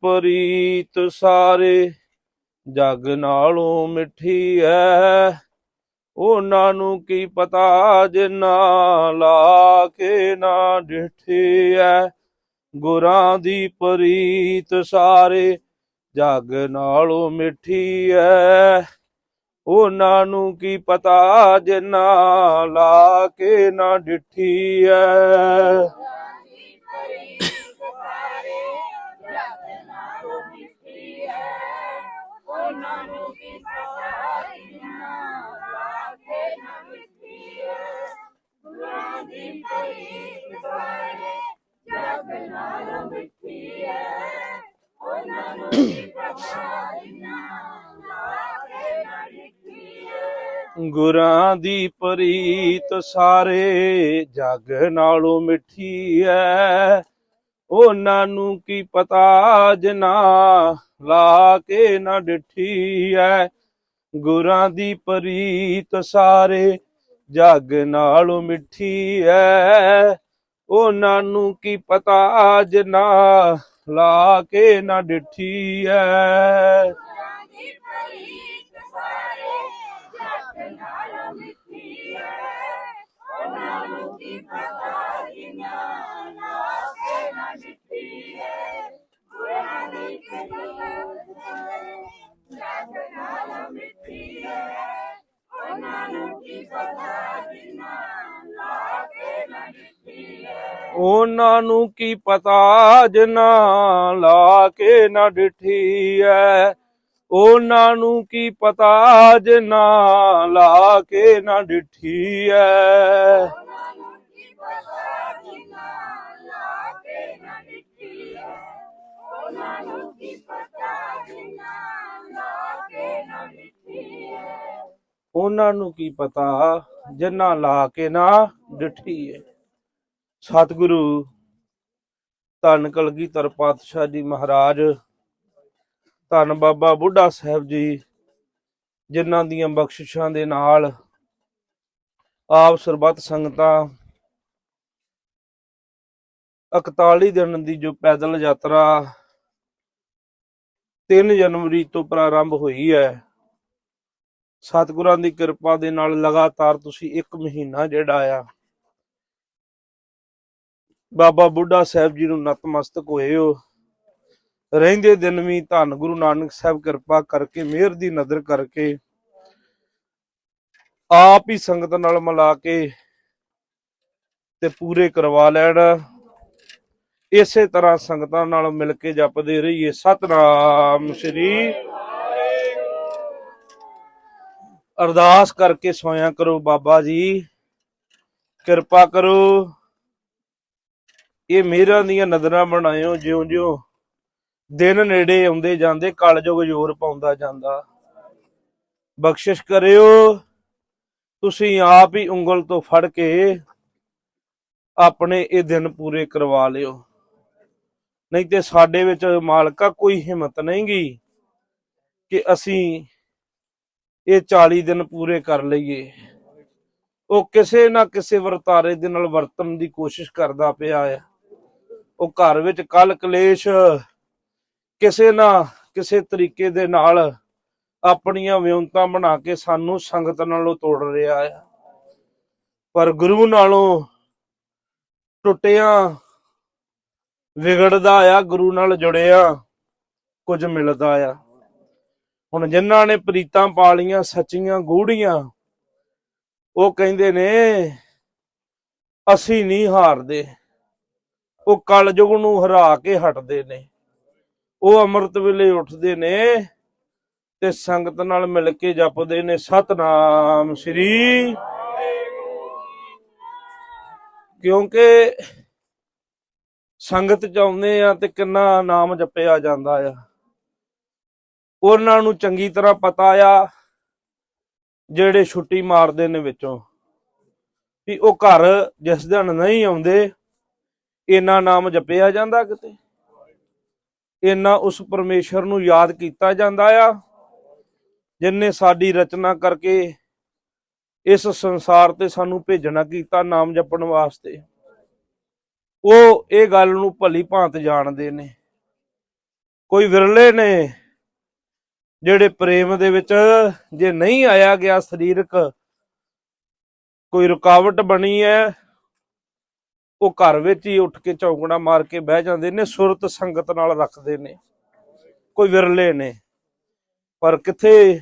ਪ੍ਰੀਤ ਸਾਰੇ ਜਗ ਨਾਲੋਂ ਮਿੱਠੀ ਐ। ਉਹਨਾਂ ਨੂੰ ਕੀ ਪਤਾ ਜਿਨਾ ਲਾ ਕੇ ਨਾ ਡਿਠੀ ਐ। ਗੁਰਾਂ ਦੀ ਪ੍ਰੀਤ ਸਾਰੇ ਜਗ ਨਾਲੋਂ ਮਿੱਠੀ ਐ। ਉਹਨਾਂ ਨੂੰ ਕੀ ਪਤਾ ਜਿਨਾ ਲਾ ਕੇ ਨਾ ਡਿਠੀ ਐ। ਗੁਰਾਂ ਦੀ ਪ੍ਰੀਤ ਸਾਰੇ ਜਗ ਨਾਲੋਂ ਮਿੱਠੀ ਐ। ਉਹਨਾਂ ਨੂੰ ਕੀ ਪਤਾ ਜਿਨਾ ਲਾ ਕੇ ਨਾ ਡਿਠੀ ਐ। ਗੁਰਾਂ ਦੀ ਪ੍ਰੀਤ ਸਾਰੇ ਜੱਗ ਨਾਲੋਂ ਮਿੱਠੀ ਐ। ਉਹਨਾਂ ਨੂੰ ਕੀ ਪਤਾ ਜਿਨਾ ਲਾ ਕੇ ਨਾ ਡਿਠੀ ਐ। ਉਹਨਾਂ ਨੂੰ ਕੀ ਪਤਾ ਉਹਨਾਂ ਨੂੰ ਕੀ ਪਤਾ ਜਿਨਾ ਲਾ ਕੇ ਨਾ ਡਿਠੀ ਐ ਉਹਨਾਂ ਨੂੰ ਕੀ ਪਤਾ ਜਿਨਾ ਲਾ ਕੇ ਨਾ ਡਿਠੀ ਐ ਉਹਨਾਂ ਨੂੰ ਕੀ ਪਤਾ ਜਿਨਾ ਲਾ ਕੇ ਨਾ ਡਿਠੀ ਐ ਸਤਿਗੁਰੂ, ਧੰਨ ਕਲਗੀਧਰ ਪਾਤਸ਼ਾਹ ਜੀ ਮਹਾਰਾਜ, ਧੰਨ ਬਾਬਾ ਬੁੱਢਾ ਸਾਹਿਬ ਜੀ, ਜਿਨ੍ਹਾਂ ਦੀਆਂ ਬਖਸ਼ਿਸ਼ਾਂ ਦੇ ਨਾਲ ਆਪ ਸਰਬੱਤ ਸੰਗਤਾਂ 41 ਦਿਨ ਦੀ ਜੋ ਪੈਦਲ ਯਾਤਰਾ 3 ਜਨਵਰੀ ਤੋਂ ਪ੍ਰਾਰੰਭ ਹੋਈ ਹੈ। ਸਤਿਗੁਰਾਂ ਦੀ ਕਿਰਪਾ ਦੇ ਨਾਲ ਲਗਾਤਾਰ ਤੁਸੀਂ 1 ਮਹੀਨਾ ਜਿਹੜਾ ਆ, ਬਾਬਾ ਬੁੱਢਾ ਸਾਹਿਬ ਜੀ ਨੂੰ ਨਤਮਸਤਕ ਹੋਏ ਹੋ। ਰਹਿੰਦੇ ਦਿਨ ਵੀ ਧੰਨ ਗੁਰੂ ਨਾਨਕ ਸਾਹਿਬ ਕਿਰਪਾ ਕਰਕੇ, ਮਿਹਰ ਦੀ ਨਜ਼ਰ ਕਰਕੇ, ਆਪ ਹੀ ਸੰਗਤ ਨਾਲ ਮਿਲਾ ਕੇ ਤੇ ਪੂਰੇ ਕਰਵਾ ਲੈਣ। ਇਸੇ ਤਰ੍ਹਾਂ ਸੰਗਤਾਂ ਨਾਲ ਮਿਲ ਕੇ ਜਪਦੇ ਰਹੀਏ। ਸਤਨਾਮ ਸ੍ਰੀ ਅਰਦਾਸ ਕਰਕੇ ਸੋਇਆ ਕਰੋ ਬਾਬਾ ਜੀ। ਕਿਰਪਾ ਕਰੋ। ਇਹ ਮੇਰਾਂ ਦੀਆਂ ਨਜ਼ਰਾਂ ਬਣਾਇਓ, ਜਿਉਂ-ਜਿਉਂ ਦਿਨ ਨੇੜੇ ਆਉਂਦੇ ਜਾਂਦੇ, ਕਲਯੁਗ ਜ਼ੋਰ ਪਾਉਂਦਾ ਜਾਂਦਾ। ਬਖਸ਼ਿਸ਼ ਕਰਿਓ। ਤੁਸੀਂ ਆਪ ਹੀ ਉਂਗਲ ਤੋਂ ਫੜ ਕੇ ਆਪਣੇ ਇਹ ਦਿਨ ਪੂਰੇ ਕਰਵਾ ਲਿਓ। ਨਹੀਂ ਤੇ ਸਾਡੇ ਵਿੱਚ ਮਾਲਕਾ ਕੋਈ ਹਿੰਮਤ ਨਹੀਂ ਨਹੀਂਗੀ ਕਿ ਅਸੀਂ ਇਹ 40 ਦਿਨ ਪੂਰੇ ਕਰ ਲਈਏ। ਉਹ ਕਿਸੇ ਨਾ ਕਿਸੇ ਵਰਤਾਰੇ ਦੇ ਨਾਲ ਵਰਤਣ ਦੀ ਕੋਸ਼ਿਸ਼ ਕਰਦਾ ਪਿਆ ਆ। ਉਹ ਘਰ ਵਿੱਚ ਕਲ ਕਲੇਸ਼ ਕਿਸੇ ਨਾ ਕਿਸੇ ਤਰੀਕੇ ਦੇ ਨਾਲ ਆਪਣੀਆਂ ਵਿਉਂਤਾਂ ਬਣਾ ਕੇ ਸਾਨੂੰ ਸੰਗਤ ਨਾਲੋਂ ਤੋੜ ਰਿਹਾ ਆ। ਪਰ ਗੁਰੂ ਨਾਲੋਂ ਟੁੱਟਿਆ ਵਿਗੜਦਾ ਆ ਗੁਰੂ ਨਾਲ ਜੁੜਿਆ ਕੁਝ ਮਿਲਦਾ ਆ। ਹੁਣ ਜਿਨ੍ਹਾਂ ਨੇ ਪ੍ਰੀਤਾਂ ਪਾਲੀਆਂ ਸੱਚੀਆਂ ਗੂੜੀਆਂ ਉਹ ਕਹਿੰਦੇ ਨੇ ਅਸੀਂ ਨਹੀਂ ਹਾਰਦੇ। ਉਹ ਕਲਯੁਗ ਨੂੰ ਹਰਾ ਕੇ ਹਟਦੇ ਨੇ। ਉਹ ਅੰਮ੍ਰਿਤ ਵੇਲੇ ਉੱਠਦੇ ਨੇ ਤੇ ਸੰਗਤ ਨਾਲ ਮਿਲ ਕੇ ਜਪਦੇ ਨੇ। ਸਤਨਾਮ ਸ੍ਰੀ ਕਿਉਂਕਿ ਸੰਗਤ ਚ ਆਉਂਦੇ ਆ ਤੇ ਕਿੰਨਾ ਨਾਮ ਜਪਿਆ ਜਾਂਦਾ ਆ। ਉਹਨਾਂ ਨੂੰ ਚੰਗੀ ਤਰ੍ਹਾਂ ਪਤਾ ਆ ਜਿਹੜੇ ਛੁੱਟੀ ਮਾਰਦੇ ਨੇ ਵਿੱਚੋਂ। ਵੀ ਉਹ ਘਰ ਜਿਸ ਦਿਨ ਨਹੀਂ ਆਉਂਦੇ, ਇੰਨਾ ਨਾਮ ਜਪਿਆ ਜਾਂਦਾ ਕਿਤੇ? ਇੰਨਾ ਉਸ ਪਰਮੇਸ਼ਰ ਨੂੰ ਯਾਦ ਕੀਤਾ ਜਾਂਦਾ ਆ ਜਿਨਨੇ ਸਾਡੀ ਰਚਨਾ ਕਰਕੇ ਇਸ ਸੰਸਾਰ ਤੇ ਸਾਨੂੰ ਭੇਜਣਾ ਕੀਤਾ ਨਾਮ ਜਪਣ ਵਾਸਤੇ। ਉਹ ਇਹ ਗੱਲ ਨੂੰ ਭਲੀ ਭਾਂਤ ਜਾਣਦੇ ਨੇ। ਕੋਈ ਵਿਰਲੇ ਨੇ ਜਿਹੜੇ ਪ੍ਰੇਮ ਦੇ ਵਿੱਚ ਜੇ ਨਹੀਂ ਆਇਆ ਗਿਆ ਸਰੀਰਕ ਕੋਈ ਰੁਕਾਵਟ ਬਣੀ ਹੈ, ਉਹ ਘਰ ਵਿੱਚ ਹੀ ਉੱਠ ਕੇ ਚੌਂਕੜਾ ਮਾਰ ਕੇ ਬਹਿ ਜਾਂਦੇ ਨੇ, ਸੁਰਤ ਸੰਗਤ ਨਾਲ ਰੱਖਦੇ ਨੇ। ਕੋਈ ਵਿਰਲੇ ਨੇ, ਪਰ ਕਿੱਥੇ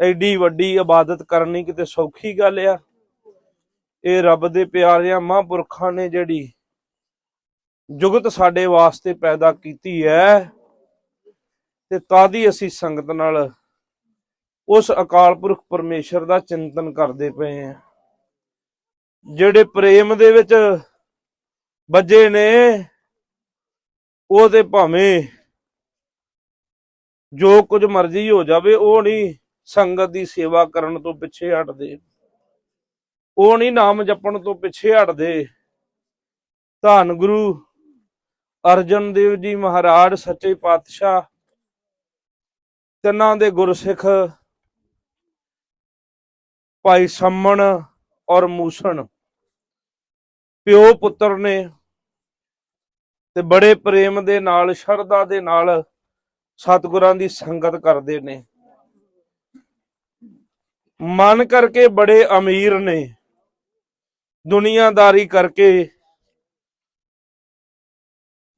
ਐਡੀ ਵੱਡੀ ਇਬਾਦਤ ਕਰਨੀ ਕਿਤੇ ਸੌਖੀ ਗੱਲ ਆ? ਇਹ ਰੱਬ ਦੇ ਪਿਆਰਿਆਂ ਮਹਾਂਪੁਰਖਾਂ ਨੇ ਜਿਹੜੀ ਜੁਗਤ ਸਾਡੇ ਵਾਸਤੇ ਪੈਦਾ ਕੀਤੀ ਹੈ ਤੇ ਤਾਦੀ ਅਸੀਂ ਸੰਗਤ ਨਾਲ ਉਸ ਅਕਾਲ ਪੁਰਖ ਪਰਮੇਸ਼ਰ ਦਾ ਚਿੰਤਨ ਕਰਦੇ ਪਏ ਹਾਂ। ਜਿਹੜੇ ਪ੍ਰੇਮ ਦੇ ਵਿੱਚ ਵੱਜੇ ਨੇ, ਉਹ ਤੇ ਭਾਵੇਂ ਜੋ ਕੁਝ ਮਰਜ਼ੀ ਹੋ ਜਾਵੇ, ਉਹ ਨਹੀਂ ਸੰਗਤ ਦੀ ਸੇਵਾ ਕਰਨ ਤੋਂ ਪਿੱਛੇ ਹਟਦੇ। ਉਹ ਨਹੀਂ ਨਾਮ ਜਪਣ ਤੋਂ ਪਿੱਛੇ ਹਟਦੇ। ਧੰਨ ਗੁਰੂ ਅਰਜਨ ਦੇਵ ਜੀ ਮਹਾਰਾਜ, ਸੱਚੇ ਪਾਤਸ਼ਾਹ, ਤਿੰਨਾਂ ਦੇ ਗੁਰਸਿੱਖ ਭਾਈ ਸੰਮਣ ਔਰ ਮੂਸਣ, ਪਿਓ ਪੁੱਤਰ ਨੇ ਤੇ ਬੜੇ ਪ੍ਰੇਮ ਦੇ ਨਾਲ, ਸ਼ਰਧਾ ਦੇ ਨਾਲ ਸਤਿਗੁਰਾਂ ਦੀ ਸੰਗਤ ਕਰਦੇ ਨੇ। ਮਨ ਕਰਕੇ ਬੜੇ ਅਮੀਰ ਨੇ। ਦੁਨੀਆਦਾਰੀ ਕਰਕੇ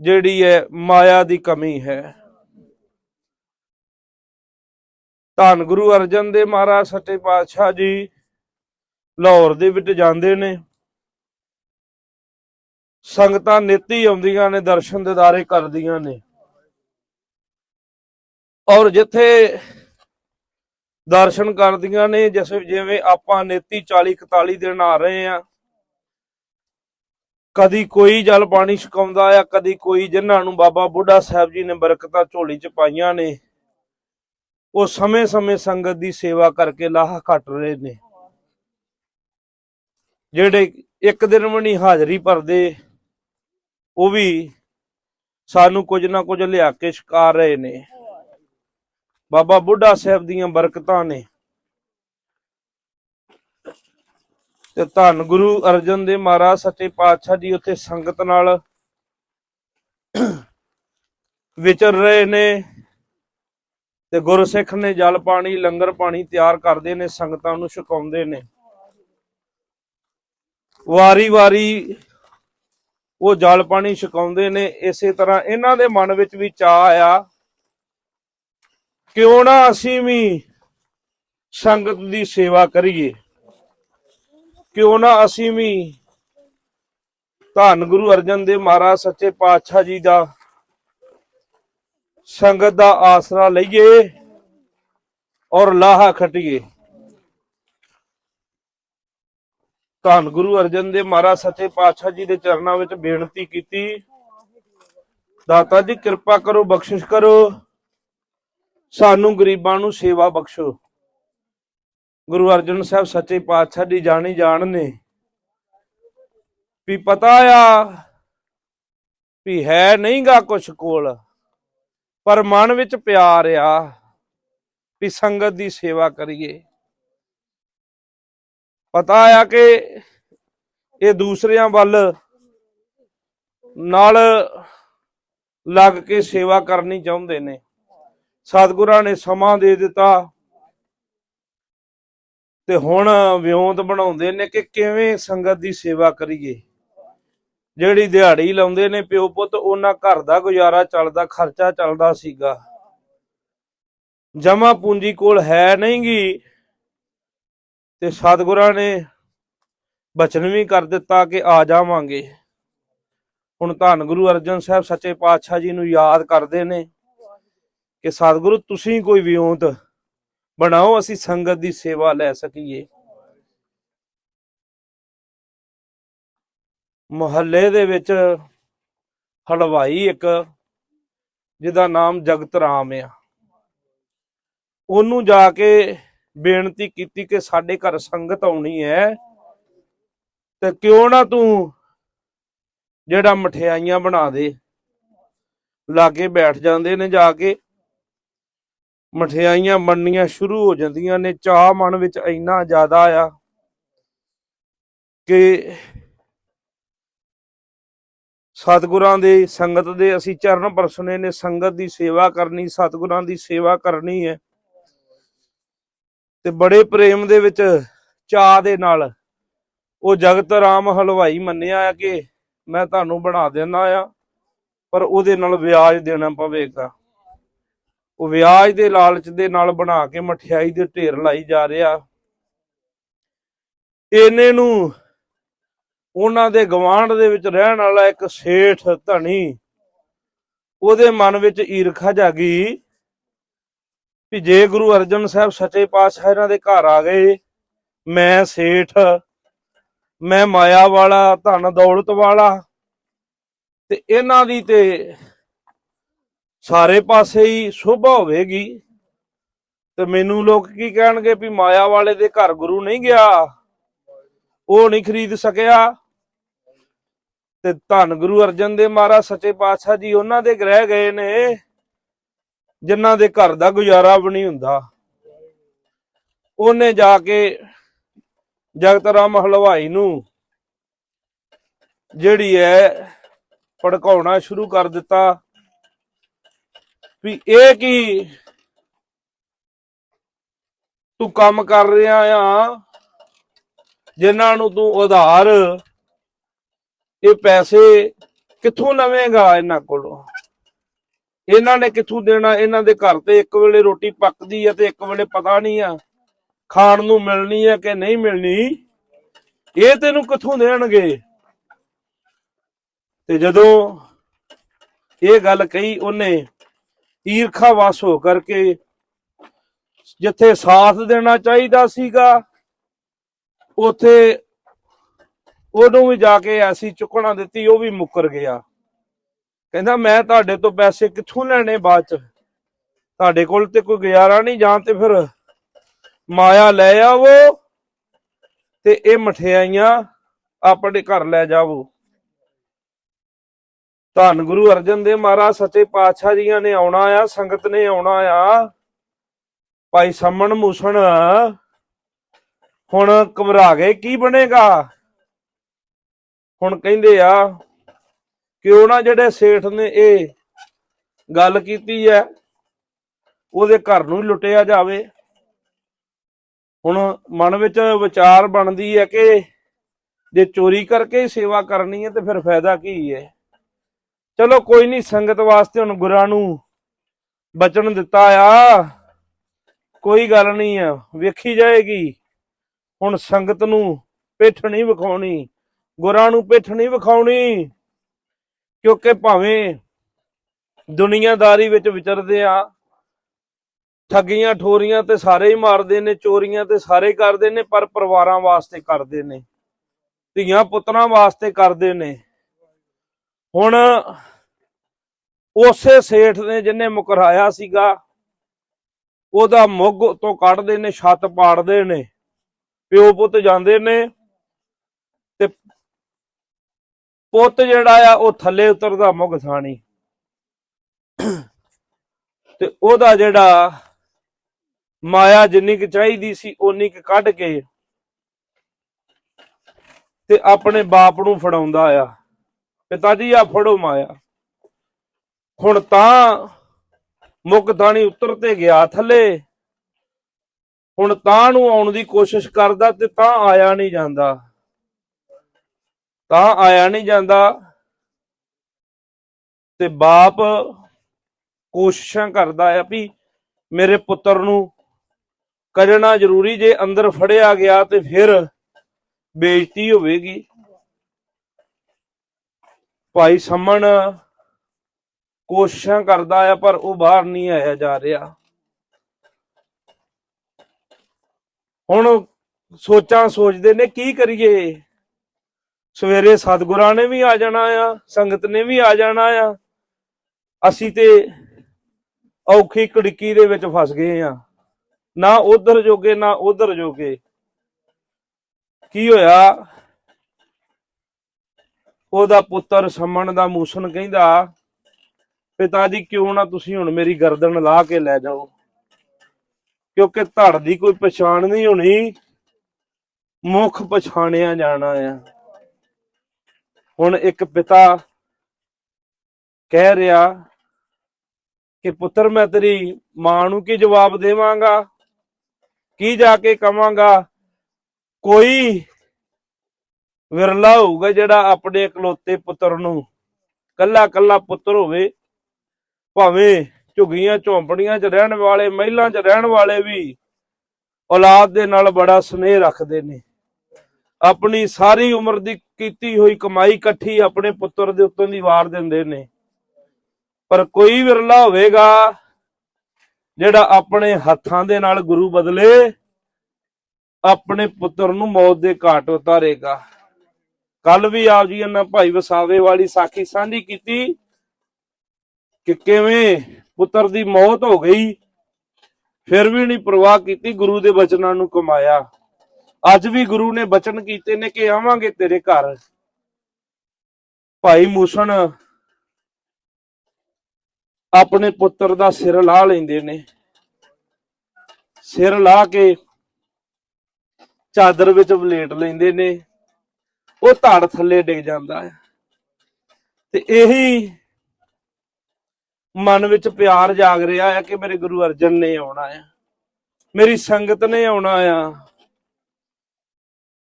ਜਿਹੜੀ ਹੈ ਮਾਇਆ ਦੀ ਕਮੀ ਹੈ। ਧੰਨ ਗੁਰੂ ਅਰਜਨ ਦੇਵ ਮਹਾਰਾਜ, ਸੱਚੇ ਪਾਤਸ਼ਾਹ ਜੀ ਲਾਹੌਰ ਦੇ ਵਿੱਚ ਜਾਂਦੇ ਨੇ। ਸੰਗਤਾਂ ਨੇਤੀ ਆਉਂਦੀਆਂ ਨੇ, ਦਰਸ਼ਨ ਦਿਦਾਰੇ ਕਰਦੀਆਂ ਨੇ। ਔਰ ਜਿੱਥੇ ਦਰਸ਼ਨ ਕਰਦੀਆਂ ਨੇ ਜਿਵੇਂ ਆਪਾਂ ਨੇਤੀ 40 41 ਦਿਨ ਆ ਰਹੇ ਆ ਕਦੀ ਕੋਈ ਜਲ ਪਾਣੀ ਛਕਾਉਂਦਾ ਆ, ਕਦੀ ਕੋਈ ਜਿਨ੍ਹਾਂ ਨੂੰ ਬਾਬਾ ਬੁੱਢਾ ਸਾਹਿਬ ਜੀ ਨੇ ਬਰਕਤਾਂ ਝੋਲੀ ਚ ਪਾਈਆਂ ਨੇ, ਉਹ ਸਮੇਂ-ਸਮੇਂ ਸੰਗਤ ਦੀ ਸੇਵਾ ਕਰਕੇ ਲਾਹਾ ਕੱਟ ਰਹੇ ਨੇ। ਜਿਹੜੇ ਇੱਕ ਦਿਨ ਵੀ ਨਹੀਂ ਹਾਜ਼ਰੀ ਭਰਦੇ, ਉਹ ਵੀ ਸਾਨੂੰ ਕੁਝ ਨਾ ਕੁਝ ਲਿਆ ਕੇ ਛਕਾ ਰਹੇ ਨੇ। ਬਾਬਾ ਬੁੱਢਾ ਸਾਹਿਬ ਦੀਆਂ ਬਰਕਤਾਂ ਨੇ। ਤੇ ਧੰਨ ਗੁਰੂ ਅਰਜਨ ਦੇਵ ਮਹਾਰਾਜ ਸੱਚੇ ਪਾਤਸ਼ਾਹ ਜੀ ਉੱਥੇ ਸੰਗਤ ਨਾਲ ਵਿਚਰ ਰਹੇ ਨੇ ਤੇ ਗੁਰਸਿੱਖ ਨੇ ਜਲ ਪਾਣੀ, ਲੰਗਰ ਪਾਣੀ ਤਿਆਰ ਕਰਦੇ ਨੇ, ਸੰਗਤਾਂ ਨੂੰ ਛਕਾਉਂਦੇ ਨੇ। ਵਾਰੀ-ਵਾਰੀ ਉਹ ਜਲ ਪਾਣੀ ਛਕਾਉਂਦੇ ਨੇ। ਇਸੇ ਤਰ੍ਹਾਂ ਇਹਨਾਂ ਦੇ ਮਨ ਵਿੱਚ ਵੀ ਚਾਹ ਆਇਆ, ਕਿਉਂ ਨਾ ਅਸੀਂ ਵੀ ਸੰਗਤ ਦੀ ਸੇਵਾ ਕਰੀਏ। ਕਿਉਂ ਨਾ ਅਸੀਂ ਵੀ ਧੰਨ ਗੁਰੂ ਅਰਜਨ ਦੇਵ ਮਹਾਰਾਜ ਸੱਚੇ ਪਾਤਸ਼ਾਹ ਜੀ ਦਾ ਸੰਗਤ ਦਾ ਆਸਰਾ ਲਈਏ ਔਰ ਲਾਹਾ ਖਟੀਏ। ਧੰਨ ਗੁਰੂ ਅਰਜਨ ਦੇਵ ਮਹਾਰਾਜ ਸੱਚੇ ਪਾਤਸ਼ਾਹ ਜੀ ਦੇ ਚਰਨਾਂ ਵਿੱਚ ਬੇਨਤੀ ਕੀਤੀ। ਦਾਤਾ ਜੀ, ਕਿਰਪਾ ਕਰੋ, ਬਖਸ਼ਿਸ਼ ਕਰੋ। ਸਾਨੂੰ ਗਰੀਬਾਂ ਨੂੰ ਸੇਵਾ ਬਖਸ਼ੋ। ਗੁਰੂ ਅਰਜਨ ਸਾਹਿਬ ਸੱਚੇ ਪਾਤਸ਼ਾਹ ਦੀ ਜਾਣੀ ਜਾਣ ਨੇ। ਵੀ ਪਤਾ ਆ ਵੀ ਹੈ ਨਹੀਂਗਾ ਕੁਛ ਕੋਲ, ਪਰ ਮਨ ਵਿੱਚ ਪਿਆਰ ਆ ਵੀ ਸੰਗਤ ਦੀ ਸੇਵਾ ਕਰੀਏ। ਪਤਾ ਆ ਕਿ ਇਹ ਦੂਸਰਿਆਂ ਵੱਲ ਨਾਲ ਲੱਗ ਕੇ ਸੇਵਾ ਕਰਨੀ ਚਾਹੁੰਦੇ ਨੇ। ਸਤਿਗੁਰਾਂ ਨੇ ਸਮਾਂ ਦੇ ਦਿੱਤਾ। ਤੇ ਹੁਣ ਵਿਉਂਤ ਬਣਾਉਂਦੇ ਨੇ ਕਿ ਕਿਵੇਂ ਸੰਗਤ ਦੀ ਸੇਵਾ ਕਰੀਏ। ਜਿਹੜੀ ਦਿਹਾੜੀ ਲਾਉਂਦੇ ਨੇ ਪਿਓ ਪੁੱਤ, ਉਹਨਾਂ ਘਰ ਦਾ ਗੁਜ਼ਾਰਾ ਚੱਲਦਾ, ਖਰਚਾ ਚੱਲਦਾ ਸੀਗਾ। ਜਮਾ ਪੂੰਜੀ ਕੋਲ ਹੈ ਨਹੀਂਗੀ ਤੇ ਸਤਿਗੁਰਾਂ ਨੇ ਬਚਨ ਵੀ ਕਰ ਦਿੱਤਾ ਕਿ ਆ ਜਾਵਾਂਗੇ। ਹੁਣ ਧੰਨ ਗੁਰੂ ਅਰਜਨ ਸਾਹਿਬ ਸੱਚੇ ਪਾਤਸ਼ਾਹ ਜੀ ਨੂੰ ਯਾਦ ਕਰਦੇ ਨੇ ਕਿ ਸਤਿਗੁਰੂ, ਤੁਸੀਂ ਕੋਈ ਵਿਉਂਤ ਬਣਾਓ, ਅਸੀਂ ਸੰਗਤ ਦੀ ਸੇਵਾ ਲੈ ਸਕੀਏ। ਮੁਹੱਲੇ ਦੇ ਵਿੱਚ ਹਲਵਾਈ ਇੱਕ, ਜਿਹਦਾ ਨਾਮ ਜਗਤ ਰਾਮ ਆ। ਉਹਨੂੰ ਜਾ ਕੇ ਬੇਨਤੀ ਕੀਤੀ ਕਿ ਸਾਡੇ ਘਰ ਸੰਗਤ ਆਉਣੀ ਹੈ ਤੇ ਕਿਉਂ ਨਾ ਤੂੰ ਜਿਹੜਾ ਮਠਿਆਈਆਂ ਬਣਾ ਦੇ, ਲਾਗੇ ਬੈਠ ਜਾਂਦੇ ਨੇ ਜਾ ਕੇ। ਮਠਿਆਈਆਂ ਬਣਨੀਆਂ ਸ਼ੁਰੂ ਹੋ ਜਾਂਦੀਆਂ ਨੇ, ਚਾਹ ਮਨ ਵਿੱਚ ਇੰਨਾ ਜ਼ਿਆਦਾ ਆ ਕਿ ਸਤਿਗੁਰਾਂ ਦੇ ਸੰਗਤ ਦੇ ਅਸੀਂ ਚਰਨ ਪਰਸਨੇ ਨੇ, ਸੰਗਤ ਦੀ ਸੇਵਾ ਕਰਨੀ, ਸਤਿਗੁਰਾਂ ਦੀ ਸੇਵਾ ਕਰਨੀ ਹੈ। ਤੇ ਬੜੇ ਪ੍ਰੇਮ ਦੇ ਵਿੱਚ ਚਾਹ ਦੇ ਨਾਲ ਉਹ ਜਗਤ ਰਾਮ ਹਲਵਾਈ ਮੰਨਿਆ ਆ ਕਿ ਮੈਂ ਤੁਹਾਨੂੰ ਬਣਾ ਦੇਣਾ ਆ, ਪਰ ਉਹਦੇ ਨਾਲ ਵਿਆਜ ਦੇਣਾ ਪਵੇਗਾ। ਉਹ ਵਿਆਜ ਦੇ ਲਾਲਚ ਦੇ ਨਾਲ ਬਣਾ ਕੇ ਮਠਿਆਈ ਦੇ ਢੇਰ ਲਾਈ ਜਾ ਰਿਹਾ। ਇਹਨੇ ਨੂੰ ਉਹਨਾਂ ਦੇ ਗਵਾਂਢ ਦੇ ਵਿੱਚ ਰਹਿਣ ਵਾਲਾ ਇੱਕ ਸੇਠ ਧਣੀ ਉਹਦੇ ਮਨ ਵਿੱਚ ਈਰਖਾ ਜਾਗੀ ਵੀ ਜੇ ਗੁਰੂ ਅਰਜਨ ਸਾਹਿਬ ਸੱਚੇ ਪਾਤਸ਼ਾਹ ਇਹਨਾਂ ਦੇ ਘਰ ਆ ਗਏ, ਮੈਂ ਸੇਠ, ਮੈਂ ਮਾਇਆ ਵਾਲਾ, ਧਨ ਦੌਲਤ ਵਾਲਾ ਤੇ ਇਹਨਾਂ ਦੀ ਤੇ ਸਾਰੇ ਪਾਸੇ ਹੀ ਸ਼ੋਭਾ ਹੋਵੇਗੀ। ਤੇ ਮੈਨੂੰ ਲੋਕ ਕੀ ਕਹਿਣਗੇ ਵੀ ਮਾਇਆ ਵਾਲੇ ਦੇ ਘਰ ਗੁਰੂ ਨਹੀਂ ਗਿਆ। ਉਹ ਨਹੀਂ ਖਰੀਦ ਸਕਿਆ। ਤੇ ਧੰਨ ਗੁਰੂ ਅਰਜਨ ਦੇਵ ਮਹਾਰਾਜ, ਸੱਚੇ ਪਾਤਸ਼ਾਹ ਜੀ ਉਹਨਾਂ ਦੇ ਗ੍ਰਹਿ ਗਏ ਨੇ, ਜਿਨ੍ਹਾਂ ਦੇ ਘਰ ਦਾ ਗੁਜ਼ਾਰਾ ਵੀ ਨਹੀਂ ਹੁੰਦਾ। ਉਹਨੇ ਜਾ ਕੇ ਜਗਤ ਰਾਮ ਹਲਵਾਈ ਨੂੰ ਜਿਹੜੀ ਹੈ, ਭੜਕਾਉਣਾ ਸ਼ੁਰੂ ਕਰ ਦਿੱਤਾ। ਵੀ ਇਹ ਕੀ? ਤੂੰ ਕੰਮ ਕਰ ਰਿਹਾ ਆ, ਜਿਨ੍ਹਾਂ ਨੂੰ ਤੂੰ ਉਧਾਰ। ਇਹ ਪੈਸੇ ਕਿੱਥੋਂ ਲਵੇਂਗਾ ਇਹਨਾਂ ਕੋਲੋਂ? ਇਹਨਾਂ ਨੇ ਕਿੱਥੋਂ ਦੇਣਾ? ਇਹਨਾਂ ਦੇ ਘਰ ਤੇ ਇੱਕ ਵੇਲੇ ਰੋਟੀ ਪੱਕਦੀ ਆ ਤੇ ਇੱਕ ਵੇਲੇ ਪਤਾ ਨਹੀਂ ਆ ਖਾਣ ਨੂੰ ਮਿਲਣੀ ਆ ਕਿ ਨਹੀਂ ਮਿਲਣੀ। ਇਹ ਤੈਨੂੰ ਕਿੱਥੋਂ ਦੇਣਗੇ? ਤੇ ਜਦੋਂ ਇਹ ਗੱਲ ਕਹੀ ਉਹਨੇ ਈਰਖਾ ਵਸ ਹੋ ਕਰਕੇ ਜਿੱਥੇ ਸਾਥ ਦੇਣਾ ਚਾਹੀਦਾ ਸੀਗਾ, ਉਥੇ ਉਹਨੂੰ ਵੀ ਜਾ ਕੇ ਐਸੀ ਚੁੱਕਣਾ ਦਿੱਤੀ, ਉਹ ਵੀ ਮੁੱਕਰ ਗਿਆ। ਕਹਿੰਦਾ, ਮੈਂ ਤੁਹਾਡੇ ਤੋਂ ਪੈਸੇ ਕਿੱਥੋਂ ਲੈਣੇ ਬਾਅਦ ਚ? ਤੁਹਾਡੇ ਕੋਲ ਤੇ ਕੋਈ ਗੁਜ਼ਾਰਾ ਨਹੀਂ, ਜਾਂ ਤੇ ਫਿਰ ਮਾਇਆ ਲੈ ਆਵੋ ਤੇ ਇਹ ਮਠਿਆਈਆਂ ਆਪਣੇ ਘਰ ਲੈ ਜਾਵੋ। ਧੰਨ ਗੁਰੂ ਅਰਜਨ ਦੇਵ ਮਹਾਰਾਜ, ਸੱਚੇ ਪਾਤਸ਼ਾਹ ਜੀਆਂ ਨੇ ਆਉਣਾ ਆ, ਸੰਗਤ ਨੇ ਆਉਣਾ ਆ। ਭਾਈ ਸੰਮਣ ਮੂਸਣ, ਹੁਣ ਘਬਰਾ ਗਏ ਕੀ ਬਣੇਗਾ? ਹੁਣ ਕਹਿੰਦੇ ਆ ਕਿ ਉਹਨਾਂ ਜਿਹੜੇ ਸੇਠ ਨੇ ਇਹ ਗੱਲ ਕੀਤੀ ਹੈ, ਉਹਦੇ ਘਰ ਨੂੰ ਲੁੱਟਿਆ ਜਾਵੇ। ਹੁਣ ਮਨ ਵਿੱਚ ਵਿਚਾਰ ਬਣਦੀ ਹੈ ਕਿ ਜੇ ਚੋਰੀ ਕਰਕੇ ਸੇਵਾ ਕਰਨੀ ਹੈ, ਤੇ ਫਿਰ ਫਾਇਦਾ ਕੀ ਹੈ? ਚਲੋ ਕੋਈ ਨਹੀਂ, ਸੰਗਤ ਵਾਸਤੇ ਹੁਣ ਗੁਰਾਂ ਨੂੰ ਬਚਣ ਦਿੱਤਾ ਆ। ਕੋਈ ਗੱਲ ਨਹੀਂ ਆ, ਵੇਖੀ ਜਾਏਗੀ। ਹੁਣ ਸੰਗਤ ਨੂੰ ਪਿੱਠ ਨਹੀਂ ਵਿਖਾਉਣੀ, ਗੁਰਾਂ ਨੂੰ ਪਿੱਠ ਨਹੀਂ ਵਿਖਾਉਣੀ। ਕਿਉਂਕਿ ਭਾਵੇਂ ਦੁਨੀਆਦਾਰੀ ਵਿੱਚ ਵਿਚਰਦੇ ਆ, ਠੱਗੀਆਂ ਠੋਰੀਆਂ ਤੇ ਸਾਰੇ ਹੀ ਮਾਰਦੇ ਨੇ, ਚੋਰੀਆਂ ਤੇ ਸਾਰੇ ਕਰਦੇ ਨੇ, ਪਰ ਪਰਿਵਾਰਾਂ ਵਾਸਤੇ ਕਰਦੇ ਨੇ, ਧੀਆਂ ਪੁੱਤਰਾਂ ਵਾਸਤੇ ਕਰਦੇ ਨੇ। ਹੁਣ ਉਸੇ ਸੇਠ ਨੇ ਜਿਹਨੇ ਮੁਕਰਾਇਆ ਸੀਗਾ, ਉਹਦਾ ਮੁੱਗ ਤੋਂ ਕੱਢਦੇ ਨੇ, ਛੱਤ ਪਾੜਦੇ ਨੇ, ਪਿਓ ਪੁੱਤ ਜਾਂਦੇ ਨੇ ਤੇ ਪੁੱਤ ਜਿਹੜਾ ਆ ਉਹ ਥੱਲੇ ਉਤਰਦਾ ਮੁੱਗ ਥਾਣੀ। ਤੇ ਉਹਦਾ ਜਿਹੜਾ ਮਾਇਆ ਜਿੰਨੀ ਕੁ ਚਾਹੀਦੀ ਸੀ, ਓਨੀ ਕੁ ਕੱਢ ਕੇ ਤੇ ਆਪਣੇ ਬਾਪ ਨੂੰ ਫੜਾਉਂਦਾ ਆ। ਪਿਤਾ ਜੀ ਆ ਫੜੋ ਮਾਇਆ। ਹੁਣ ਤਾਂ ਮੁੱਕ ਥਾਣੀ ਉੱਤਰ ਤੇ ਗਿਆ ਥੱਲੇ। ਹੁਣ ਤਾਂ ਨੂੰ ਆਉਣ ਦੀ ਕੋਸ਼ਿਸ਼ ਕਰਦਾ ਤੇ ਤਾਂ ਆਇਆ ਨਹੀਂ ਜਾਂਦਾ। ਤਾਂ ਆਇਆ ਨਹੀਂ ਜਾਂਦਾ। ਤੇ ਬਾਪ ਕੋਸ਼ਿਸ਼ਾਂ ਕਰਦਾ ਆ ਵੀ ਮੇਰੇ ਪੁੱਤਰ ਨੂੰ ਕੱਢਣਾ ਜ਼ਰੂਰੀ, ਜੇ ਅੰਦਰ ਫੜਿਆ ਗਿਆ ਤੇ ਫਿਰ ਬੇਇੱਜ਼ਤੀ ਹੋਵੇਗੀ। ਭਾਈ ਸੰਮਣ ਕੋਸ਼ਿਸ਼ਾਂ ਕਰਦਾ ਆ, ਪਰ ਉਹ ਬਾਹਰ ਨਹੀਂ ਆਇਆ ਜਾ ਰਿਹਾ। ਹੁਣ ਸੋਚਾਂ ਸੋਚਦੇ ਨੇ, ਕੀ ਕਰੀਏ? ਸਵੇਰੇ ਸਤਿਗੁਰਾਂ ਨੇ ਵੀ ਆ ਜਾਣਾ ਆ, ਸੰਗਤ ਨੇ ਵੀ ਆ ਜਾਣਾ ਆ। ਅਸੀਂ ਤੇ ਔਖੀ ਕੜਕੀ ਦੇ ਵਿੱਚ ਫਸ ਗਏ ਆ। ਨਾ ਉਧਰ ਜੋਗੇ, ਨਾ ਉਧਰ ਜੋਗੇ। ਕੀ ਹੋਇਆ? ਉਹਦਾ ਪੁੱਤਰ ਸਮਣ ਦਾ ਮੂਸਨ ਕਹਿੰਦਾ, ਪਿਤਾ ਜੀ, ਕਿਉਂ ਨਾ ਤੁਸੀਂ ਹੁਣ ਮੇਰੀ ਗਰਦਨ ਲਾ ਕੇ ਲੈ ਜਾਓ? ਕਿਉਂਕਿ ਧੜ ਦੀ ਕੋਈ ਪਛਾਣ ਨਹੀਂ ਹੋਣੀ। ਮੁਖ ਪਛਾਣਿਆ ਜਾਣਾ ਆ। ਹੁਣ ਇੱਕ ਪਿਤਾ ਕਹਿ ਰਿਹਾ ਕਿ, ਪੁੱਤਰ, ਮੈਂ ਤੇਰੀ ਮਾਂ ਨੂੰ ਕੀ ਜਵਾਬ ਦੇਵਾਂਗਾ? ਕੀ ਜਾ ਕੇ ਕਵਾਂਗਾ? ਕੋਈ ਵਿਰਲਾ ਹੋਊਗਾ ਜਿਹੜਾ ਆਪਣੇ ਇਕਲੌਤੇ ਪੁੱਤਰ ਨੂੰ ਕੱਲਾ ਕੱਲਾ ਪੁੱਤਰ ਹੋਵੇ, ਭਾਵੇਂ ਝੁਗੀਆਂ, ਝੌਂਪੜੀਆਂ 'ਚ ਰਹਿਣ ਵਾਲੇ, ਮਹਿਲਾਂ 'ਚ ਰਹਿਣ ਵਾਲੇ ਵੀ ਔਲਾਦ ਦੇ ਨਾਲ ਬੜਾ ਸਨੇਹ ਰੱਖਦੇ ਨੇ। ਆਪਣੀ ਸਾਰੀ ਉਮਰ ਦੀ ਕੀਤੀ ਹੋਈ ਕਮਾਈ ਇਕੱਠੀ ਆਪਣੇ ਪੁੱਤਰ ਦੇ ਉੱਤੋਂ ਦੀ ਵਾਰ ਦਿੰਦੇ ਨੇ। ਪਰ ਕੋਈ ਵਿਰਲਾ ਹੋਵੇਗਾ ਜਿਹੜਾ ਆਪਣੇ ਹੱਥਾਂ ਦੇ ਨਾਲ ਗੁਰੂ ਬਦਲੇ ਆਪਣੇ ਪੁੱਤਰ ਨੂੰ ਮੌਤ ਦੇ ਘਾਟ ਉਤਾਰੇਗਾ। ਕੱਲ ਵੀ ਆਪ ਜੀ ਇਹਨਾਂ ਭਾਈ ਵਸਾਵੇ ਵਾਲੀ ਸਾਖੀ ਸਾਂਝੀ ਕੀਤੀ ਕਿ ਕਿਵੇਂ ਪੁੱਤਰ ਦੀ ਮੌਤ ਹੋ ਗਈ, ਫਿਰ ਵੀ ਨਹੀਂ ਪਰਵਾਹ ਕੀਤੀ, ਗੁਰੂ ਦੇ ਬਚਨਾਂ ਨੂੰ ਕਮਾਇਆ। ਅੱਜ ਵੀ ਗੁਰੂ ਨੇ ਬਚਨ ਕੀਤੇ ਨੇ ਕਿ ਆਵਾਂਗੇ ਤੇਰੇ ਘਰ। ਭਾਈ ਮੂਸਣ ਆਪਣੇ ਪੁੱਤਰ ਦਾ ਸਿਰ ਲਾ ਲੈਂਦੇ ਨੇ। ਸਿਰ ਲਾ ਕੇ ਚਾਦਰ ਵਿੱਚ ਵਲੇਟ ਲੈਂਦੇ ਨੇ। ਉਹ ਧੜ ਥੱਲੇ ਡਿੱਗ ਜਾਂਦਾ ਹੈ ਤੇ ਇਹੀ ਮਨ ਵਿੱਚ ਪਿਆਰ ਜਾਗ ਰਿਹਾ ਹੈ ਕਿ ਮੇਰੇ ਗੁਰੂ ਅਰਜਨ ਨੇ ਆਉਣਾ ਹੈ ਮੇਰੀ ਸੰਗਤ ਨੇ ਆਉਣਾ ਆ।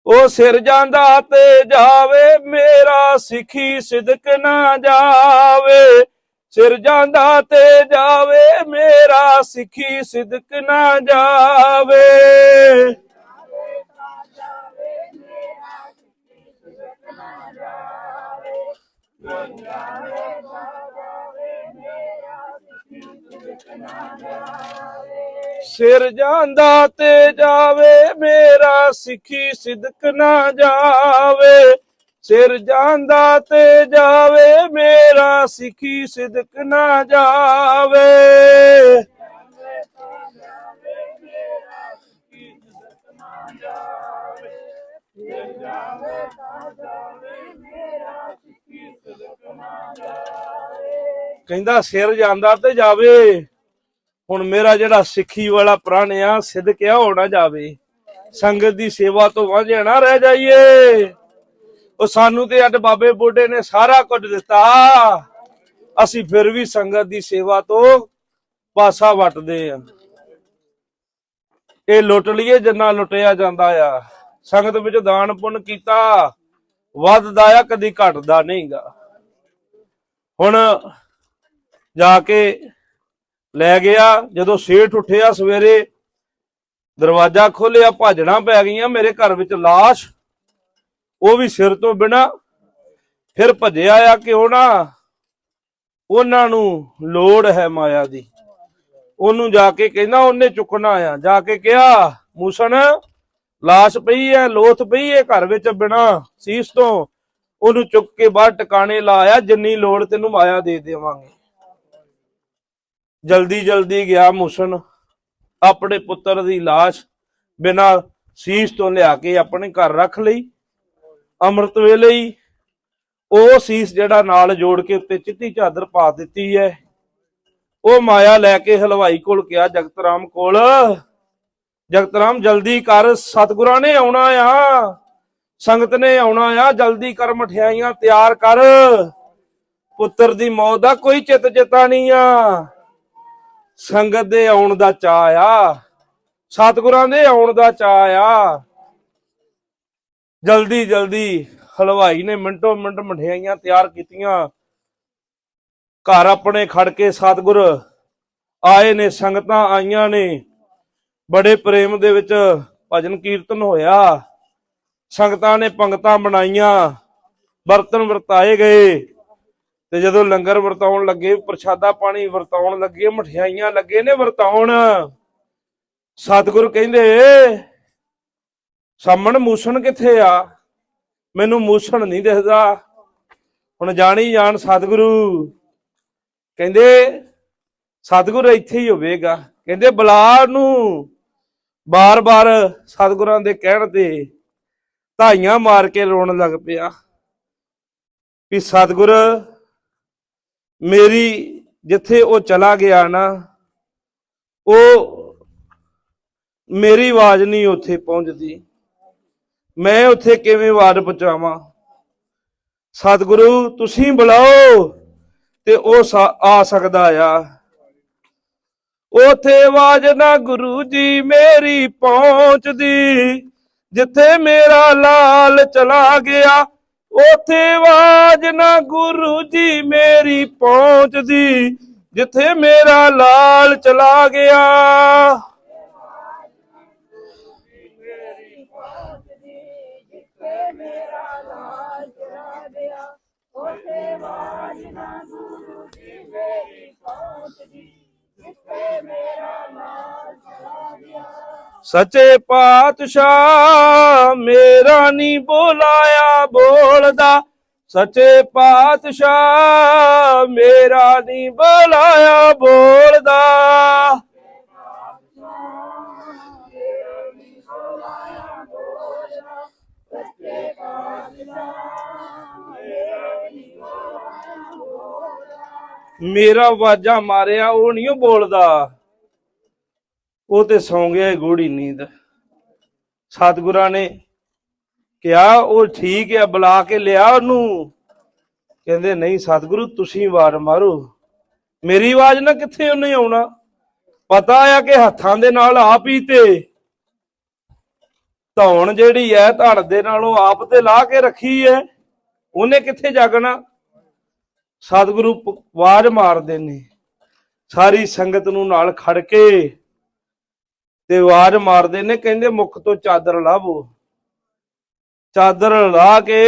ਉਹ ਸਿਰ ਜਾਂਦਾ ਤੇ ਜਾਵੇ, ਮੇਰਾ ਸਿੱਖੀ ਸਿਦਕ ਨਾ ਜਾਵੇ। ਸਿਰ ਜਾਂਦਾ ਤੇ ਜਾਵੇ, ਮੇਰਾ ਸਿੱਖੀ ਸਿਦਕ ਨਾ ਜਾਵੇ। ਸਿਰ ਜਾਂਦਾ ਤੇ ਜਾਵੇ, ਮੇਰਾ ਸਿੱਖੀ ਸਿਦਕ ਨਾ ਜਾਵੇ। ਸਿਰ ਜਾਂਦਾ ਤੇ ਜਾਵੇ, ਮੇਰਾ ਸਿੱਖੀ ਸਿਦਕ ਨਾ ਜਾਵੇ। ਕਹਿੰਦਾ ਸਿਰ ਜਾਂਦਾ ਤੇ ਜਾਵੇ। ਹੁਣ ਮੇਰਾ ਜਿਹੜਾ ਸਿੱਖੀ ਵਾਲਾ ਪ੍ਰਣ ਆ ਸਿੱਧਕਿਆ ਹੋਣਾ ਜਾਵੇ। ਸੰਗਤ ਦੀ ਸੇਵਾ ਤੋਂ ਵਾਂਝੇ ਨਾ ਰਹਿ ਜਾਈਏ। ਉਹ ਸਾਨੂੰ ਤੇ ਅੱਜ ਬਾਬੇ ਬੁੱਢੇ ਨੇ ਸਾਰਾ ਕੁਝ ਦਿੱਤਾ। ਅਸੀਂ ਫਿਰ ਵੀ ਸੰਗਤ ਦੀ ਸੇਵਾ ਤੋਂ ਪਾਸਾ ਵਟਦੇ ਆ। ਇਹ ਲੁੱਟ ਲਈਏ ਜਿੰਨਾ ਲੁੱਟਿਆ ਜਾਂਦਾ ਆ। ਸੰਗਤ ਵਿੱਚ ਦਾਨ ਪੁੰਨ ਕੀਤਾ। ਵੱਧਦਾ ਆ, ਕਦੀ ਘਟਦਾ ਨਹੀਂਗਾ। ਹੁਣ ਜਾ ਕੇ ਲੈ ਗਿਆ, ਜਦੋਂ ਸੇਠ ਉੱਠਿਆ ਸਵੇਰੇ, ਦਰਵਾਜ਼ਾ ਖੋਲਿਆ ਭਾਜਣਾ ਪੈ ਗਈਆਂ, ਮੇਰੇ ਘਰ ਵਿੱਚ ਲਾਸ਼, ਉਹ ਵੀ ਸਿਰ ਤੋਂ ਬਿਨਾ, ਫਿਰ ਭੱਜਿਆ ਆ ਕਿ ਉਹ ਨਾ? ਉਹਨਾਂ ਨੂੰ ਲੋੜ ਹੈ ਮਾਇਆ ਦੀ। ਉਹਨੂੰ ਜਾ ਕੇ ਕਹਿੰਦਾ, ਉਹਨੇ ਚੁੱਕਣਾ ਆ। ਜਾ ਕੇ ਕਿਹਾ, ਮੂਸਣ ਲਾਸ਼ ਪਈ ਹੈ ਲੋਥ ਪਈ ਹੈ ਘਰ ਵਿੱਚ ਬਿਨਾ ਸੀਸ ਤੋਂ। ਉਹਨੂੰ ਚੁੱਕ ਕੇ ਬਾਹਰ ਟਿਕਾਣੇ ਲਾਇਆ ਜਿੰਨੀ ਲੋੜ ਤੈਨੂੰ ਮਾਇਆ ਦੇ ਦੇਵਾਂਗੇ। ਜਲਦੀ ਜਲਦੀ ਗਿਆ ਮੂਸਣ, ਆਪਣੇ ਪੁੱਤਰ ਦੀ ਲਾਸ਼ ਬਿਨਾ ਸੀਸ ਤੋਂ ਲਿਆ ਕੇ ਆਪਣੇ ਘਰ ਰੱਖ ਲਈ। ਅੰਮ੍ਰਿਤ ਵੇਲੇ ਹੀ ਉਹ ਸੀਸ ਜਿਹੜਾ ਨਾਲ ਜੋੜ ਕੇ ਉੱਤੇ ਚਿੱਟੀ ਚਾਦਰ ਪਾ ਦਿੱਤੀ ਹੈ ਉਹ ਮਾਇਆ ਲੈ ਕੇ ਹਲਵਾਈ ਕੋਲ ਗਿਆ, ਜਗਤ ਰਾਮ ਕੋਲ। ਜਗਤ ਰਾਮ, ਜਲਦੀ ਕਰ, ਸਤਿਗੁਰਾਂ ਨੇ ਆਉਣਾ ਆ। ਸੰਗਤ ਨੇ ਆਉਣਾ ਆ, ਜਲਦੀ ਕਰ ਮਠਿਆਈਆਂ ਤਿਆਰ ਕਰ। ਪੁੱਤਰ ਦੀ ਮੌਤ ਦਾ ਕੋਈ ਚਿਤ ਚਿਤਾ ਨਹੀਂ ਆ। ਸੰਗਤ ਦੇ ਆਉਣ ਦਾ ਚਾਅ ਆ। ਸਤਿਗੁਰਾਂ ਦੇ ਆਉਣ ਦਾ ਚਾਅ ਆ। ਜਲਦੀ ਜਲਦੀ ਹਲਵਾਈ ਨੇ ਮਿੰਟੋ ਮਿੰਟ ਮਠਿਆਈਆਂ ਤਿਆਰ ਕੀਤੀਆਂ। ਘਰ ਆਪਣੇ ਖੜ ਕੇ ਸਤਿਗੁਰ ਆਏ ਨੇ, ਸੰਗਤਾਂ ਆਈਆਂ ਨੇ। ਬੜੇ ਪ੍ਰੇਮ ਦੇ ਵਿੱਚ ਭਜਨ ਕੀਰਤਨ ਹੋਇਆ। ਸੰਗਤਾਂ ਨੇ ਪੰਗਤਾਂ ਬਣਾਈਆਂ, ਬਰਤਨ ਵਰਤਾਏ ਗਏ ਤੇ ਜਦੋਂ ਲੰਗਰ ਵਰਤਾਉਣ ਲੱਗੇ, ਪ੍ਰਸ਼ਾਦਾ ਪਾਣੀ ਵਰਤਾਉਣ ਲੱਗੇ, ਮਠਿਆਈਆਂ ਲੱਗੇ ਨੇ ਵਰਤਾਉਣ, ਸਤਿਗੁਰ ਕਹਿੰਦੇ ਸਾਹਮਣ ਮੂਸਣ ਕਿੱਥੇ ਆ? ਮੈਨੂੰ ਮੂਸਣ ਨਹੀਂ ਦਿਖਦਾ ਹੁਣ ਜਾਣੀ ਜਾਣ ਸਤਿਗੁਰੂ। ਕਹਿੰਦੇ, ਸਤਿਗੁਰ ਇੱਥੇ ਹੀ ਹੋਵੇਗਾ। ਕਹਿੰਦੇ ਬਲਾ ਨੂੰ। ਬਾਰ-ਬਾਰ ਸਤਿਗੁਰਾਂ ਦੇ ਕਹਿਣ ਤੇ ਧਾਈਆਂ ਮਾਰ ਕੇ ਰੋਣ ਲੱਗ ਪਿਆ ਵੀ ਸਤਿਗੁਰ, ਮੇਰੀ ਜਿੱਥੇ ਉਹ ਚਲਾ ਗਿਆ ਨਾ, ਉਹ ਮੇਰੀ ਆਵਾਜ਼ ਨਹੀਂ ਉੱਥੇ ਪਹੁੰਚਦੀ। ਮੈਂ ਉੱਥੇ ਕਿਵੇਂ ਆਵਾਜ਼ ਪਹੁੰਚਾਵਾਂ? ਸਤਿਗੁਰੂ, ਤੁਸੀਂ ਬੁਲਾਓ ਤੇ ਉਹ ਆ ਸਕਦਾ ਆ। ਉਥੇ ਆਵਾਜ਼ ਗੁਰੂ ਜੀ ਮੇਰੀ ਪਹੁੰਚਦੀ। ਜਿੱਥੇ ਮੇਰਾ ਲਾਲ ਚਲਾ ਗਿਆ, ਉਥੇ ਵਾਜਨਾ ਗੁਰੂ ਜੀ ਮੇਰੀ ਪਹੁੰਚਦੀ। ਜਿੱਥੇ ਮੇਰਾ ਲਾਲ ਚਲਾ ਗਿਆ। ਸੱਚੇ ਪਾਤਸ਼ਾਹ ਮੇਰਾ ਨਹੀਂ ਬੋਲਾਇਆ ਬੋਲਦਾ। ਸੱਚੇ ਪਾਤਸ਼ਾਹ ਮੇਰਾ ਨਹੀਂ ਬੋਲਾਇਆ ਬੋਲਦਾ। ਮੇਰਾ ਵਾਜਾ ਮਾਰਿਆ, ਉਹ ਨਹੀਂ ਬੋਲਦਾ। ਉਹ ਤੇ ਸੌਂ ਗਿਆ ਏ ਗੂੜੀ ਨੀਂਦ। ਸਤਿਗੁਰਾਂ ਨੇ ਕਿਹਾ, ਉਹ ਠੀਕ ਹੈ ਬੁਲਾ ਕੇ ਲਿਆ ਉਹਨੂੰ। ਕਹਿੰਦੇ, ਨਹੀਂ ਸਤਿਗੁਰੂ, ਤੁਸੀਂ ਵਾਰ ਮਾਰੋ। ਮੇਰੀ ਆਵਾਜ਼ ਨਾ ਕਿੱਥੇ ਉਹਨੇ ਆਉਣਾ? ਪਤਾ ਆ ਕਿ ਹੱਥਾਂ ਦੇ ਨਾਲ ਆਪ ਹੀ ਤੇ ਧੌਣ ਜਿਹੜੀ ਹੈ ਧੜ ਦੇ ਨਾਲ ਉਹ ਆਪ ਤੇ ਲਾ ਕੇ ਰੱਖੀ ਹੈ ਉਹਨੇ ਕਿੱਥੇ ਜਾਗਣਾ? ਸਤਿਗੁਰੂ ਪ- ਆਵਾਜ਼ ਮਾਰਦੇ ਨੇ। ਸਾਰੀ ਸੰਗਤ ਨੂੰ ਨਾਲ ਖੜ ਕੇ ਤੇ ਆਵਾਜ਼ ਮਾਰਦੇ ਨੇ, ਕਹਿੰਦੇ ਮੁਖ ਤੋਂ ਚਾਦਰ ਲਾਵੋ। ਚਾਦਰ ਲਾ ਕੇ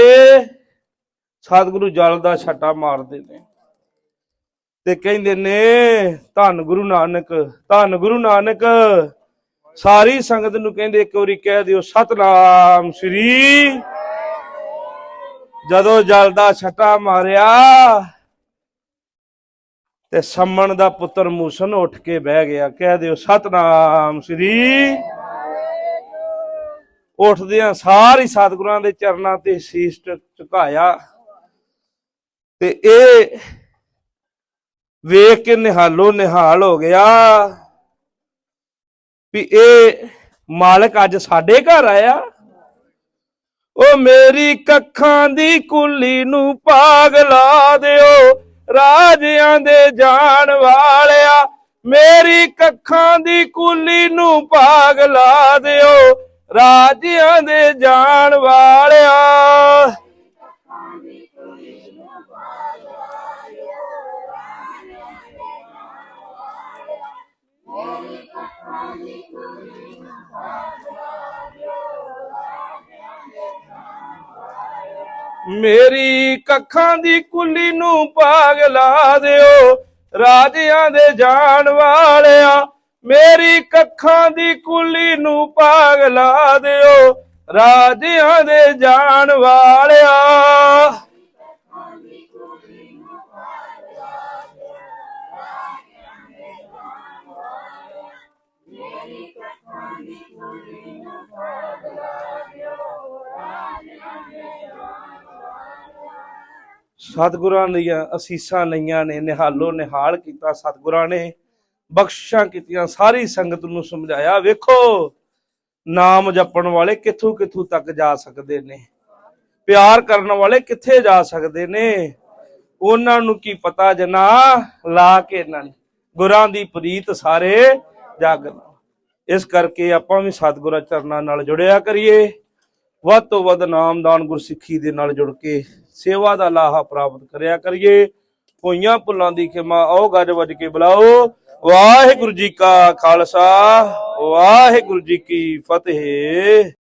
ਸਤਿਗੁਰੂ ਜਲ ਦਾ ਛੱਟਾ ਮਾਰਦੇ ਨੇ। ਤੇ ਕਹਿੰਦੇ ਨੇ, ਧੰਨ ਗੁਰੂ ਨਾਨਕ, ਧੰਨ ਗੁਰੂ ਨਾਨਕ, ਸਾਰੀ ਸੰਗਤ ਨੂੰ ਕਹਿੰਦੇ ਇੱਕ ਵਾਰੀ ਕਹਿ ਦਿਓ, ਸਤਨਾਮ ਸ੍ਰੀ। ਜਦੋਂ ਜਲ ਦਾ ਛੱਟਾ ਮਾਰਿਆ ਤੇ ਸੰਮਣ ਦਾ ਪੁੱਤਰ ਮੂਸਨ ਉੱਠ ਕੇ ਬਹਿ ਗਿਆ। ਕਹਿ ਦਿਓ ਸਤਨਾਮ ਸ੍ਰੀ ਉੱਠਦਿਆਂ ਸਾਰੀ ਸਤਿਗੁਰਾਂ ਦੇ ਚਰਨਾਂ ਤੇ ਸੀਸ ਝੁਕਾਇਆ। ਤੇ ਇਹ ਵੇਖ ਕੇ ਨਿਹਾਲੋ ਨਿਹਾਲ ਹੋ ਗਿਆ ਵੀ ਇਹ ਮਾਲਕ ਅੱਜ ਸਾਡੇ ਘਰ ਆਇਆ। ਉਹ ਮੇਰੀ ਕੱਖਾਂ ਦੀ ਕੁੱਲੀ ਨੂੰ ਪਾਗਲਾ ਦਿਓ। ਰਾਜਿਆਂ ਦੇ ਜਾਣ ਵਾਲਿਆ, ਮੇਰੀ ਕੱਖਾਂ ਦੀ ਕੁਲੀ ਨੂੰ ਭਾਗ ਲਾ ਦਿਓ, ਰਾਜਿਆਂ ਦੇ ਜਾਣ ਵਾਲਿਆ। ਮੇਰੀ ਕੱਖਾਂ ਦੀ ਕੁੱਲੀ ਨੂੰ ਪਾਗਲਾ ਦਿਓ, ਰਾਜਿਆਂ ਦੇ ਜਾਣ ਵਾਲਿਆ, ਮੇਰੀ ਕੱਖਾਂ ਦੀ ਕੁੱਲੀ ਨੂੰ ਪਾਗਲਾ ਦਿਓ, ਰਾਜਿਆਂ ਦੇ ਜਾਣ ਵਾਲਿਆ। ਸਤਿਗੁਰਾਂ ਦੀਆਂ ਅਸੀਸਾਂ ਲਈਆਂ ਨੇ, ਨਿਹਾਲੋ, ਨਿਹਾਲ ਕੀਤਾ ਸਤਿਗੁਰਾਂ ਨੇ ਬਖਸ਼ਾਂ ਕੀਤੀਆਂ, ਸਾਰੀ ਸੰਗਤ ਨੂੰ ਸਮਝਾਇਆ, ਵੇਖੋ, ਨਾਮ ਜਪਣ ਵਾਲੇ ਕਿੱਥੋਂ ਕਿੱਥੋਂ ਤੱਕ ਜਾ ਸਕਦੇ ਨੇ, ਪਿਆਰ ਕਰਨ ਵਾਲੇ ਕਿੱਥੇ ਜਾ ਸਕਦੇ ਨੇ, ਉਹਨਾਂ ਨੂੰ ਕੀ ਪਤਾ ਜਨਾ ਲਾ ਕੇ ਇਹਨਾਂ ਨੇ, ਗੁਰਾਂ ਦੀ ਪ੍ਰੀਤ ਸਾਰੇ ਜਾਗਣਾ ਇਸ ਕਰਕੇ ਆਪਾਂ ਵੀ ਸਤਿਗੁਰਾਂ ਚਰਨਾਂ ਨਾਲ ਜੁੜਿਆ ਕਰੀਏ, ਵੱਧ ਤੋਂ ਵੱਧ ਨਾਮਦਾਨ ਗੁਰਸਿੱਖੀ ਦੇ ਨਾਲ ਜੁੜ ਕੇ ਸੇਵਾ ਦਾ ਲਾਹਾ ਪ੍ਰਾਪਤ ਕਰਿਆ ਕਰੀਏ। ਹੋਈਆਂ ਭੁੱਲਾਂ ਦੀ ਖਿਮਾ, ਆਓ ਗੱਜ ਵੱਜ ਕੇ ਬੁਲਾਓ। ਵਾਹਿਗੁਰੂ ਜੀ ਕਾ ਖਾਲਸਾ, ਵਾਹਿਗੁਰੂ ਜੀ ਕੀ ਫਤਿਹ।